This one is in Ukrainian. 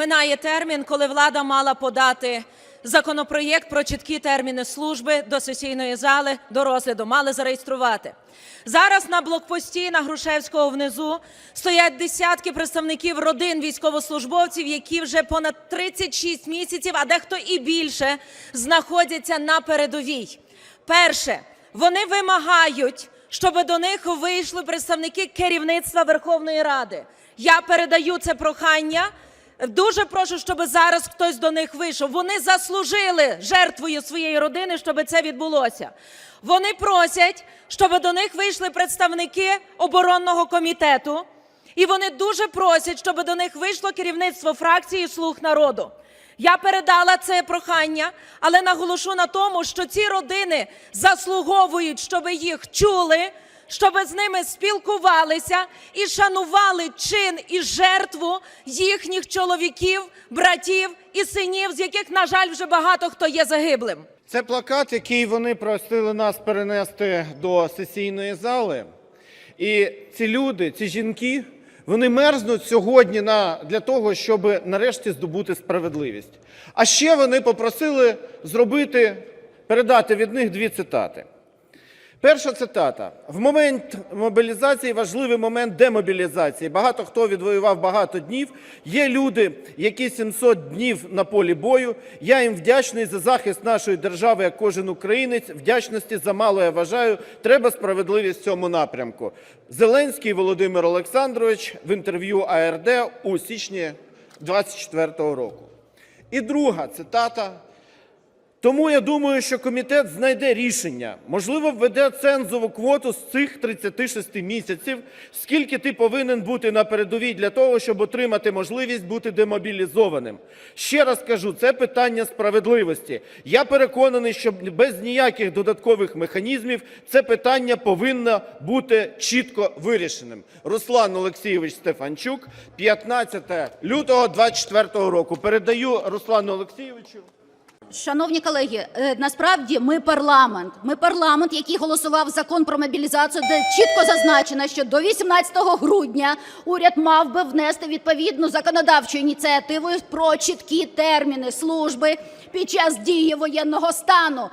минає термін, коли влада мала подати законопроєкт про чіткі терміни служби до сесійної зали до розгляду, мали зареєструвати. Зараз на блокпості на Грушевського внизу стоять десятки представників родин військовослужбовців, які вже понад 36 місяців, а дехто і більше, знаходяться на передовій. Перше, вони вимагають, щоб до них вийшли представники керівництва Верховної Ради. Я передаю це прохання. Дуже прошу, щоб зараз хтось до них вийшов. Вони заслужили жертвою своєї родини, щоб це відбулося. Вони просять, щоб до них вийшли представники оборонного комітету, і вони дуже просять, щоб до них вийшло керівництво фракції Слуг народу. Я передала це прохання, але наголошу на тому, що ці родини заслуговують, щоб їх чули, щоб з ними спілкувалися і шанували чин і жертву їхніх чоловіків, братів і синів, з яких, на жаль, вже багато хто є загиблим. Це плакат, який вони просили нас перенести до сесійної зали. І ці люди, ці жінки, вони мерзнуть сьогодні на, для того, щоб нарешті здобути справедливість. А ще вони попросили зробити, передати від них дві цитати. Перша цитата: в момент мобілізації важливий момент демобілізації. Багато хто відвоював багато днів. Є люди, які 700 днів на полі бою. Я їм вдячний за захист нашої держави, як кожен українець. Вдячності замало я вважаю. Треба справедливість в цьому напрямку. Зеленський Володимир Олександрович в інтерв'ю АРД у січні 24-го року. І друга цитата. Тому я думаю, що комітет знайде рішення. Можливо, введе цензову квоту з цих 36 місяців, скільки ти повинен бути на передовій для того, щоб отримати можливість бути демобілізованим. Ще раз кажу, це питання справедливості. Я переконаний, що без ніяких додаткових механізмів це питання повинно бути чітко вирішеним. Руслан Олексійович Стефанчук, 15 лютого 24 року. Передаю Руслану Олексійовичу. Шановні колеги, е, насправді ми парламент. Ми парламент, який голосував закон про мобілізацію, де чітко зазначено, що до 18 грудня уряд мав би внести відповідну законодавчу ініціативу про чіткі терміни служби під час дії воєнного стану.